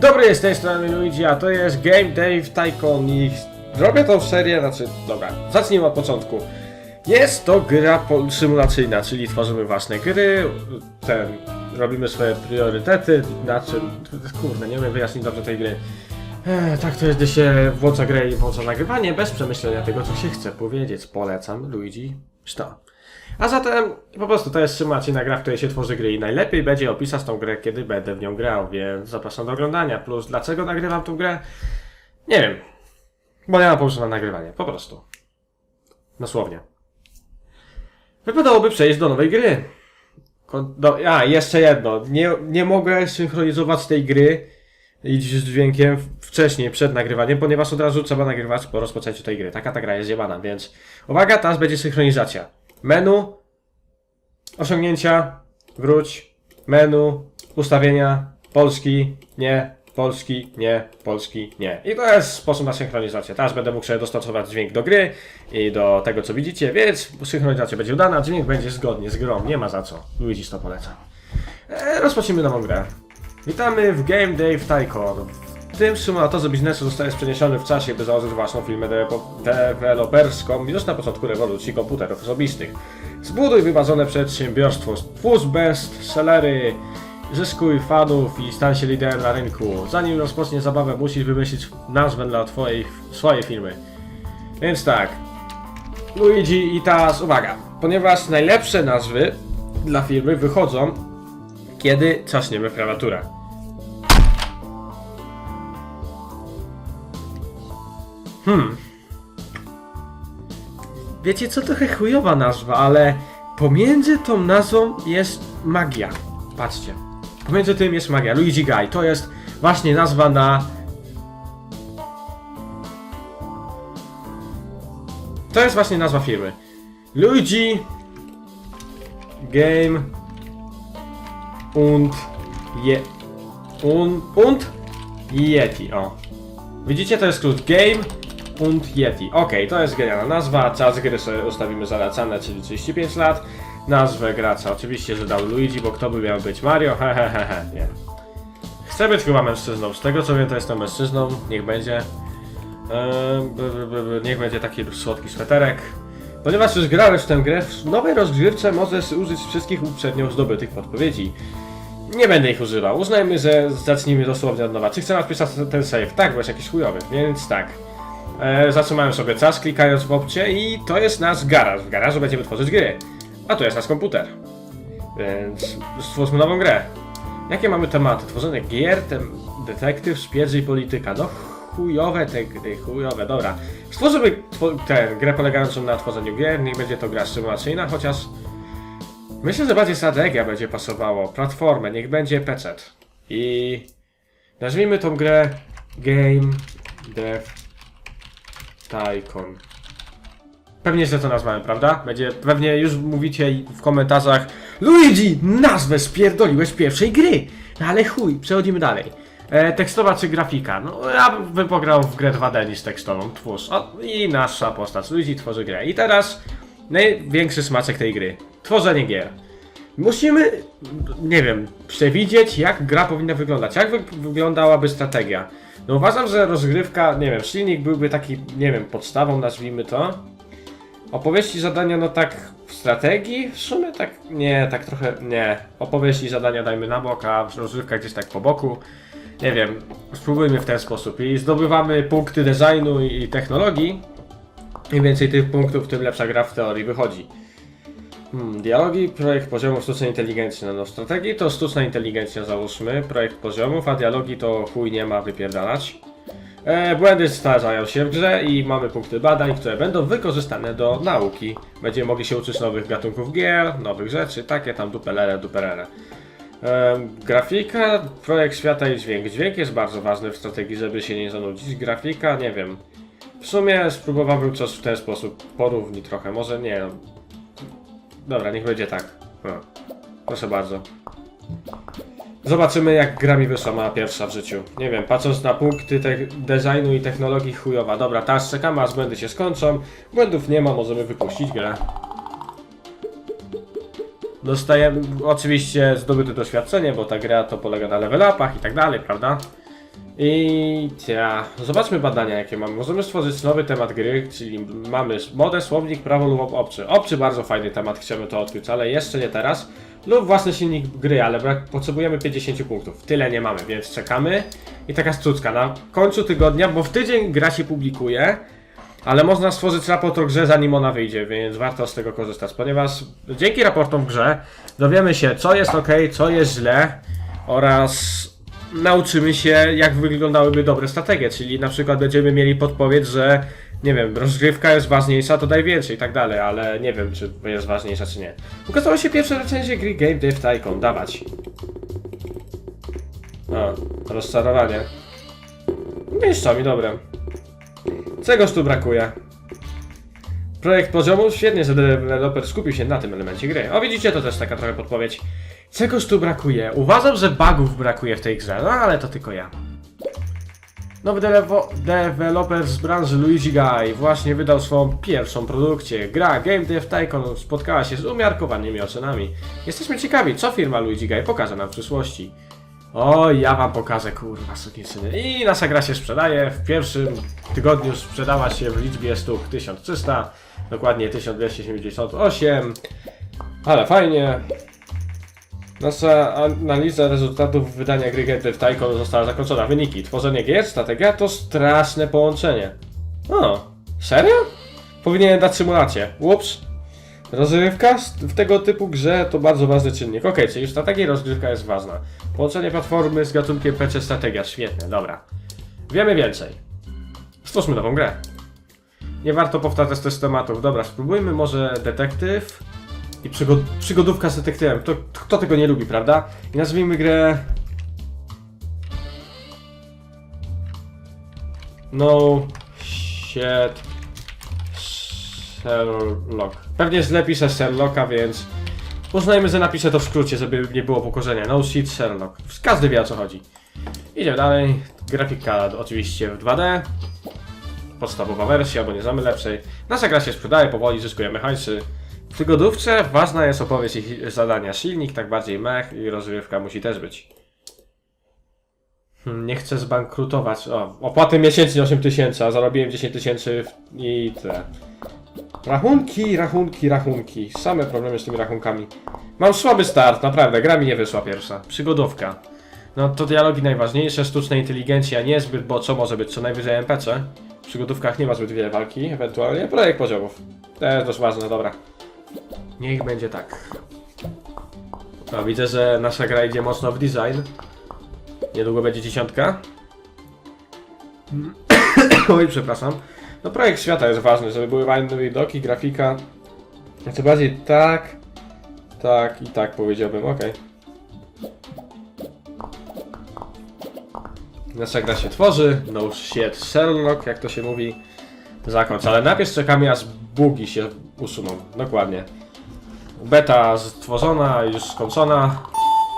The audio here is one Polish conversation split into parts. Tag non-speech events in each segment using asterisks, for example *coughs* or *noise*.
Dobry jest tej strony Luigi, a to jest Game Dave Tycoon i robię tą serię, znaczy, dobra, zacznijmy od początku. Jest to gra symulacyjna, czyli tworzymy własne gry, ten, robimy swoje priorytety, na czym, kurde, nie umiem wyjaśnić dobrze tej gry. Tak to jest, gdy się włącza grę i włącza nagrywanie, bez przemyślenia tego, co się chce powiedzieć. Polecam, Luigi, to. A zatem, po prostu to jest symulacyjna gra, w której się tworzy gry i najlepiej będzie opisać tą grę, kiedy będę w nią grał, więc zapraszam do oglądania. Plus, dlaczego nagrywam tą grę? Nie wiem. Bo nie mam pomysłu na nagrywanie, po prostu. Dosłownie. Wypadałoby przejść do nowej gry. Do, a, jeszcze jedno. Nie, nie mogę synchronizować tej gry i z dźwiękiem wcześniej, przed nagrywaniem, ponieważ od razu trzeba nagrywać po rozpoczęciu tej gry. Taka ta gra jest zjebana, więc uwaga, teraz będzie synchronizacja. Menu, osiągnięcia, wróć, menu, ustawienia, polski, nie, polski, nie, polski, nie. I to jest sposób na synchronizację. Teraz będę mógł sobie dostosować dźwięk do gry i do tego, co widzicie, więc synchronizacja będzie udana, dźwięk będzie zgodnie z grą, nie ma za co. Luigi to poleca. E, rozpocznijmy nową grę. Witamy w Game Tycoon. W tym symulatorze biznesu zostajesz przeniesiony w czasie, by założyć własną firmę deweloperską już na początku rewolucji komputerów osobistych. Zbuduj wymarzone przedsiębiorstwo, twórz bestsellery, zyskuj fanów i stań się liderem na rynku. Zanim rozpocznie zabawę, musisz wymyślić nazwę dla twojej, swojej firmy. Więc tak, Luigi i teraz uwaga, ponieważ najlepsze nazwy dla firmy wychodzą, kiedy trzaśniemy klawiaturę. Hmm. Wiecie co, trochę chujowa nazwa, ale pomiędzy tą nazwą jest magia. Patrzcie. Pomiędzy tym jest magia. Luigi Guy. To jest właśnie nazwa na... To jest właśnie nazwa firmy. Luigi Game und je un, und Yeti. O. Widzicie, to jest skrót Game und Yeti. Okej, to jest genialna nazwa. Czas gry sobie ustawimy zalecane, czyli 35 lat. Nazwę gracza oczywiście, że dał Luigi, bo kto by miał być Mario? *laughs* Hehehehe, nie. Chcę być chyba mężczyzną. Z tego co wiem, to jestem mężczyzną. Niech będzie. Eee, niech będzie taki słodki sweterek. Ponieważ już grałeś w tę grę, w nowej rozgrywce możesz użyć wszystkich uprzednio zdobytych podpowiedzi. Nie będę ich używał. Uznajmy, że zacznijmy dosłownie od nowa. Czy chcę napisać ten save? Tak, bo jest jakiś chujowy, więc tak. E, zatrzymałem sobie czas, klikając w opcję i to jest nasz garaż. W garażu będziemy tworzyć gry. A tu jest nasz komputer. Więc stwórzmy nową grę. Jakie mamy tematy? Tworzenie gier, tem, detektyw, szpiedzy i polityka. No chujowe te gry, chujowe, dobra. Stworzymy two- tę grę polegającą na tworzeniu gier, niech będzie to gra symulacyjna, chociaż myślę, że bardziej strategia będzie pasowało. Platformę, niech będzie PC. I nazwijmy tą grę Game Dev Tycoon. Pewnie źle to nazwałem, prawda? Będzie, pewnie już mówicie w komentarzach Luigi, nazwę spierdoliłeś pierwszej gry! No ale chuj, przechodzimy dalej. E, tekstowa czy grafika? No ja bym pograł w grę 2D niż tekstową, twórz. O, I nasza postać, Luigi tworzy grę. I teraz największy smaczek tej gry. Tworzenie gier. Musimy, nie wiem, przewidzieć jak gra powinna wyglądać, jak wy wyglądałaby strategia. No uważam, że rozgrywka, nie wiem, silnik byłby taki, nie wiem, podstawą nazwijmy to. Opowieści zadania, no tak w strategii? W sumie tak, nie, tak trochę, nie. Opowieści zadania dajmy na bok, a rozrywka gdzieś tak po boku. Nie wiem, spróbujmy w ten sposób. I zdobywamy punkty designu i technologii. Im więcej tych punktów, tym lepsza gra w teorii wychodzi. Hmm, dialogi, projekt poziomu sztucznej inteligencji. No, strategii to sztuczna inteligencja załóżmy, projekt poziomów, a dialogi to chuj nie ma wypierdalać. E, błędy starzają się w grze i mamy punkty badań, które będą wykorzystane do nauki. Będziemy mogli się uczyć nowych gatunków gier, nowych rzeczy, takie tam duperele, duperele. E, grafika, projekt świata i dźwięk. Dźwięk jest bardzo ważny w strategii, żeby się nie zanudzić. Grafika, nie wiem. W sumie spróbowałbym coś w ten sposób porówni trochę, może nie. No. Dobra, niech będzie tak. O, proszę bardzo. Zobaczymy jak gra mi wyszła pierwsza w życiu. Nie wiem, patrząc na punkty designu i technologii chujowa. Dobra, teraz czekamy aż błędy się skończą. Błędów nie ma, możemy wypuścić grę. Dostajemy oczywiście zdobyte doświadczenie, bo ta gra to polega na level upach i tak dalej, prawda? I ja, zobaczmy badania jakie mamy. Możemy stworzyć nowy temat gry, czyli mamy modę, słownik, prawo lub obcy. Obcy bardzo fajny temat, chcemy to odkryć, ale jeszcze nie teraz. Lub własny silnik gry, ale brak, potrzebujemy 50 punktów. Tyle nie mamy, więc czekamy. I taka sztuczka, na końcu tygodnia, bo w tydzień gra się publikuje, ale można stworzyć raport o grze zanim ona wyjdzie, więc warto z tego korzystać, ponieważ dzięki raportom w grze dowiemy się co jest ok, co jest źle oraz nauczymy się jak wyglądałyby dobre strategie, czyli na przykład będziemy mieli podpowiedź, że nie wiem, rozgrywka jest ważniejsza, to daj więcej i tak dalej, ale nie wiem czy jest ważniejsza czy nie. Ukazały się pierwsze recenzje gry Game Dev Tycoon, dawać. O, rozczarowanie. Miejscami, dobre. Czegoż tu brakuje? Projekt poziomu, świetnie, że deweloper skupił się na tym elemencie gry. O widzicie, to też taka trochę podpowiedź. Czegoż tu brakuje? Uważam, że bugów brakuje w tej grze, no ale to tylko ja. Nowy deweloper z branży Luigi Guy właśnie wydał swoją pierwszą produkcję. Gra Game Dev Tycoon spotkała się z umiarkowanymi ocenami. Jesteśmy ciekawi, co firma Luigi Guy pokaże nam w przyszłości. O, ja wam pokażę, kurwa, sukinsyny. I nasza gra się sprzedaje. W pierwszym tygodniu sprzedała się w liczbie sztuk 1300, dokładnie 1278. Ale fajnie. Nasza analiza rezultatów wydania gry Dev Tycoon została zakończona. Wyniki. Tworzenie gier, strategia to straszne połączenie. O, serio? Powinienem dać symulację. Ups. Rozgrywka w tego typu grze to bardzo ważny czynnik. Okej, czyli strategia i rozgrywka jest ważna. Połączenie platformy z gatunkiem PC strategia. Świetnie, dobra. Wiemy więcej. Stwórzmy nową grę. Nie warto powtarzać też tematów. Dobra, spróbujmy może detektyw i przygod przygodówka z detektywem. Kto, kto tego nie lubi, prawda? I nazwijmy grę... No... Shit... Sherlock. Pewnie źle piszę Sherlocka, więc... Uznajmy, że napiszę to w skrócie, żeby nie było pokorzenia. No shit Sherlock. Każdy wie o co chodzi. Idziemy dalej. Grafika oczywiście w 2D. Podstawowa wersja, bo nie znamy lepszej. Nasza gra się sprzedaje, powoli zyskujemy hajsy. W przygodówce ważna jest opowieść ich zadania. Silnik, tak bardziej mech i rozrywka musi też być. Hmm, Nie chcę zbankrutować. O, opłaty miesięcznie 8000, a zarobiłem 10 tysięcy i tyle. Rachunki, rachunki, rachunki. Same problemy z tymi rachunkami. Mam słaby start, naprawdę. Gra mi nie wyszła pierwsza. Przygodówka. No to dialogi najważniejsze, sztuczna inteligencja niezbyt, bo co może być co najwyżej NPC. W przygodówkach nie ma zbyt wiele walki, ewentualnie projekt poziomów. Jest dość ważne, dobra. Niech będzie tak. No, widzę, że nasza gra idzie mocno w design. Niedługo będzie dziesiątka. *coughs* Oj, przepraszam. No projekt świata jest ważny, żeby były fajne widoki, grafika. Co bardziej tak, tak i tak powiedziałbym, okej. Nasza gra się tworzy, no shit Sherlock, jak to się mówi, zakończ. Ale najpierw czekamy aż bugi się usuną, dokładnie. Beta stworzona, już skończona.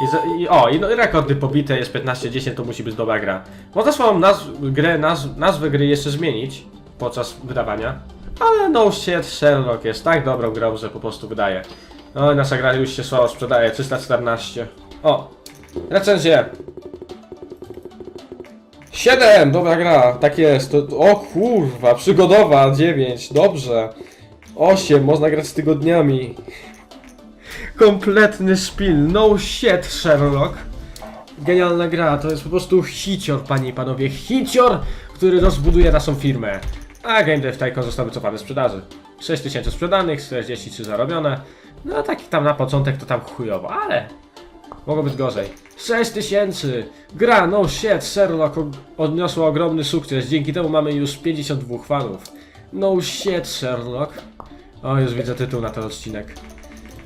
I, i, o, i, no, i rekordy pobite, jest 15-10, to musi być dobra gra. Można swoją nazw, grę, nazw, nazwę gry jeszcze zmienić podczas wydawania, ale no shit, Sherlock jest tak dobrą grą, że po prostu wydaje. No i nasza gra już się słabo sprzedaje, 314. O, recenzje. 7, dobra gra, tak jest. To, o kurwa, przygodowa, 9, dobrze. 8, można grać z tygodniami. Kompletny szpil, no shit Sherlock. Genialna gra, to jest po prostu hicior, panie i panowie, hicior, który rozbuduje naszą firmę. A Game Dev Tycoon został wycofany z sprzedaży. 6000 sprzedanych, 43 zarobione. No taki tam na początek to tam chujowo, ale Mogło być gorzej. 6000! Gra No Shit Sherlock odniosła ogromny sukces. Dzięki temu mamy już 52 fanów. No Shit Sherlock. O, już widzę tytuł na ten odcinek.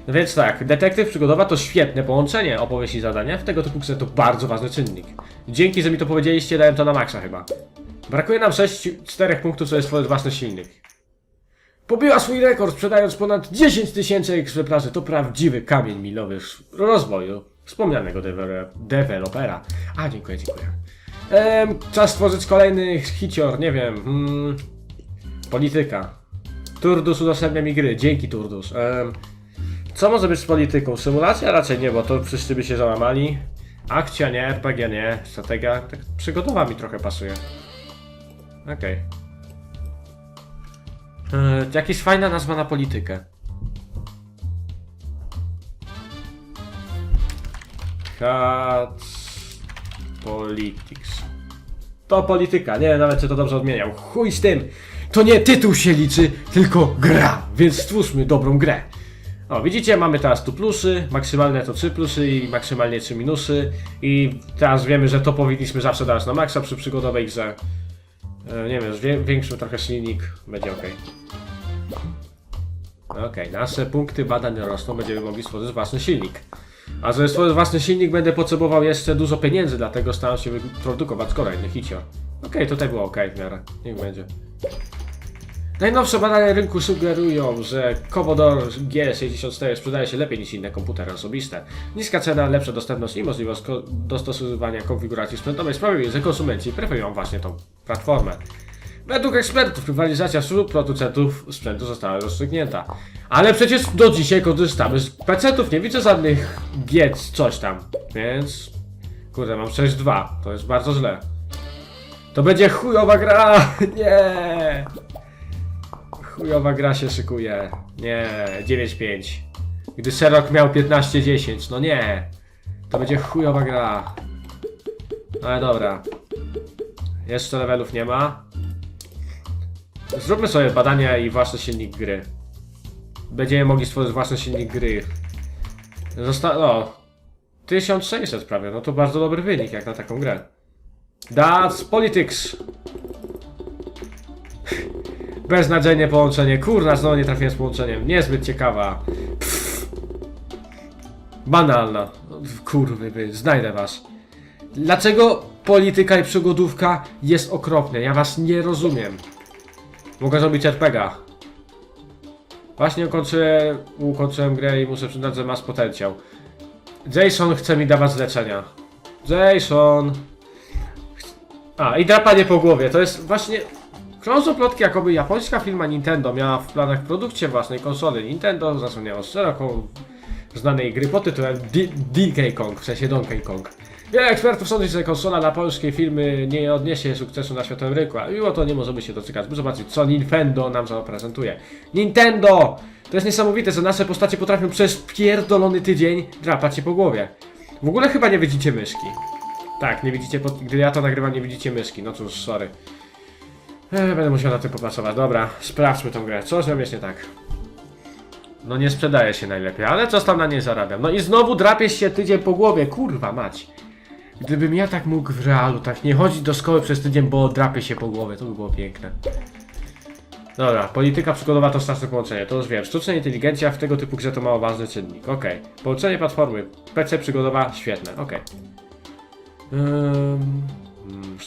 No więc tak, detektyw przygodowa to świetne połączenie opowieści i zadania. W tego typu grze to bardzo ważny czynnik. Dzięki, że mi to powiedzieliście, dałem to na maksa chyba. Brakuje nam 6, 4 punktów, co jest własny silnik. Pobiła swój rekord, sprzedając ponad 10 tysięcy egzemplarzy. To prawdziwy kamień milowy sz- rozwoju wspomnianego dewe- dewelopera. A, dziękuję, dziękuję. Em, czas stworzyć kolejny hicior, nie wiem. Mm, polityka. Turdus udostępnia mi gry. Dzięki, Turdus. Em, co może być z polityką? Symulacja? Raczej nie, bo to wszyscy by się załamali. Akcja nie, RPG nie, strategia, tak mi trochę pasuje. Okej. Okay. Jakaś fajna nazwa na politykę. Cat Politics. To polityka, nie wiem nawet czy to dobrze odmieniał. Chuj z tym! To nie tytuł się liczy, tylko gra, więc stwórzmy dobrą grę. O, widzicie, mamy teraz tu plusy, maksymalne to 3 plusy i maksymalnie 3 minusy. I teraz wiemy, że to powinniśmy zawsze dać na maksa przy przygodowej grze. E, nie wiem, wie, większy trochę silnik, będzie ok. Okej, nasze punkty badań rosną, będziemy mogli stworzyć własny silnik. A żeby stworzyć własny silnik będę potrzebował jeszcze dużo pieniędzy, dlatego staram się wyprodukować kolejny hicior. Okej, tutaj było ok w miarę, niech będzie. Najnowsze badania rynku sugerują, że Commodore G64 sprzedaje się lepiej niż inne komputery osobiste. Niska cena, lepsza dostępność i możliwość dostosowywania konfiguracji sprzętowej sprawiły, że konsumenci preferują właśnie tą platformę. Według ekspertów rywalizacja wśród producentów sprzętu została rozstrzygnięta. Ale przecież do dzisiaj korzystamy z PC-ów, nie widzę żadnych giec, coś tam. Więc... Kurde, mam 6-2, to jest bardzo źle. To będzie chujowa gra! *laughs* Nie! Chujowa gra się szykuje. Nie, 9-5. Gdy Sherlock miał 15-10, no nie. To będzie chujowa gra. No Ale dobra. Jeszcze levelów nie ma. Zróbmy sobie badania i własny silnik gry. Będziemy mogli stworzyć własny silnik gry. Zosta... o. 1600 prawie, no to bardzo dobry wynik jak na taką grę. That's politics. Beznadziejne połączenie. Kurna, znowu nie trafiłem z połączeniem. Niezbyt ciekawa. Pff. Banalna. Kurwy, wy, znajdę was. Dlaczego polityka i przygodówka jest okropne? Ja was nie rozumiem. Mogę zrobić RPGa. Właśnie ukończyłem, ukończyłem grę i muszę przyznać, że masz potencjał. Jason chce mi dawać leczenia. Jason. A, i drapanie po głowie. To jest właśnie... Krążą plotki, jakoby japońska firma Nintendo miała w planach produkcję własnej konsoli. Nintendo zasłaniało szeroką znanej gry pod tytułem D- Donkey Kong, w sensie Donkey Kong. Wiele ekspertów sądzi, że konsola dla polskiej firmy nie odniesie sukcesu na światowym rynku, a mimo to nie możemy się doczekać, by zobaczyć, co Nintendo nam zaprezentuje. Nintendo! To jest niesamowite, że nasze postacie potrafią przez pierdolony tydzień drapać się po głowie. W ogóle chyba nie widzicie myszki. Tak, nie widzicie, pod... gdy ja to nagrywam, nie widzicie myszki. No cóż, sorry. Będę musiał na tym popracować. Dobra, sprawdźmy tą grę. Co z nią jest nie tak? No nie sprzedaje się najlepiej, ale coś tam na niej zarabiam. No i znowu drapiesz się tydzień po głowie, kurwa mać. Gdybym ja tak mógł w realu, tak nie chodzić do szkoły przez tydzień, bo drapię się po głowie, to by było piękne. Dobra, polityka przygodowa to straszne połączenie, to już wiem. Sztuczna inteligencja w tego typu grze to mało ważny czynnik, okej. Połączenie platformy, PC przygodowa, świetne. Ym, mm,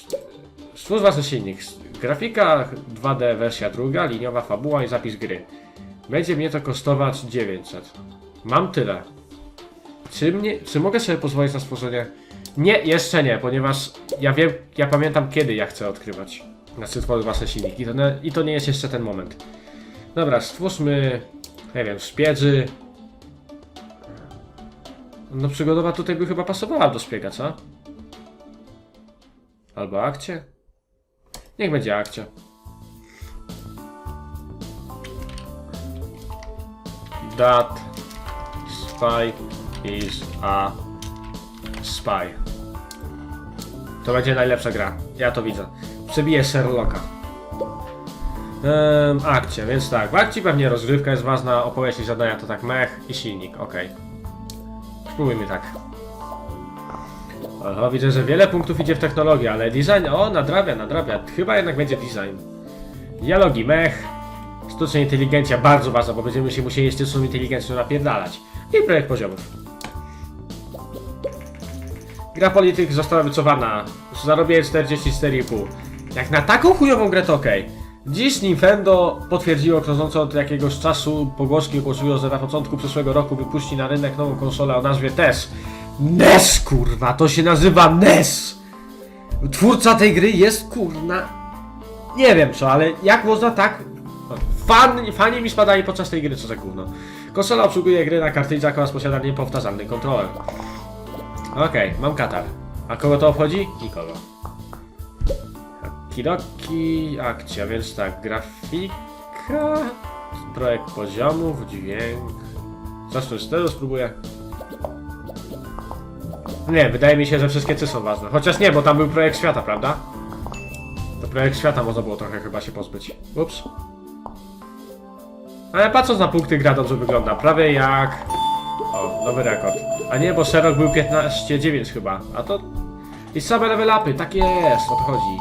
Stwórz własny silnik. Grafika 2D wersja druga, liniowa fabuła i zapis gry. Będzie mnie to kosztować 900. Mam tyle. Czy, mnie, czy mogę sobie pozwolić na stworzenie? Nie, jeszcze nie, ponieważ ja wiem, ja pamiętam kiedy ja chcę odkrywać. Znaczy tworzyć własne silniki to nie, i to nie jest jeszcze ten moment. Dobra, stwórzmy, nie wiem, szpiedzy. No przygodowa tutaj by chyba pasowała do szpiega, co? Albo akcie? Niech będzie akcja. That spy is a spy. To będzie najlepsza gra. Ja to widzę. Przebiję Sherlocka. Ehm, akcja, więc tak. W akcji pewnie rozgrywka jest ważna, opowieść i zadania to tak mech i silnik, ok. Spróbujmy tak. Oho, widzę, że wiele punktów idzie w technologię, ale design, o, nadrabia, nadrabia. Chyba jednak będzie design. Dialogi, mech, sztuczna inteligencja, bardzo ważna, bo będziemy się musieli sztuczną inteligencją napierdalać. I projekt poziomów. Gra polityk została wycofana. Zarobiłem 44,5. Jak na taką chujową grę to okej. Dziś Nintendo potwierdziło krążące od jakiegoś czasu pogłoski ogłosiło, że na początku przyszłego roku wypuści na rynek nową konsolę o nazwie TES. NES kurwa, to się nazywa NES! Twórca tej gry jest kurna... Nie wiem co, ale jak można tak... Fan, fani mi spadali podczas tej gry, co za gówno. Konsola obsługuje gry na kartridżach oraz posiada niepowtarzalny kontroler. Okej, mam katar. A kogo to obchodzi? Nikogo. Kidoki, akcja, więc tak, grafika, projekt poziomów, dźwięk. Zacznę z tego, spróbuję. Nie, wydaje mi się, że wszystkie cy są ważne. Chociaż nie, bo tam był projekt świata, prawda? To projekt świata można było trochę chyba się pozbyć. Ups. Ale patrząc na punkty gra dobrze wygląda. Prawie jak... O, nowy rekord. A nie, bo Sherlock był 15-9 chyba. A to... I same level upy, tak jest, o to chodzi.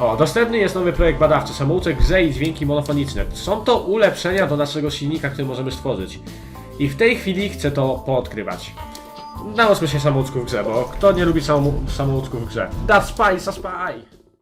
O, dostępny jest nowy projekt badawczy, samouczek grze i dźwięki monofoniczne. Są to ulepszenia do naszego silnika, który możemy stworzyć. I w tej chwili chcę to poodkrywać. Nauczmy się samouczków grze, bo kto nie lubi samou- samouczków grze? That's spy, za spy!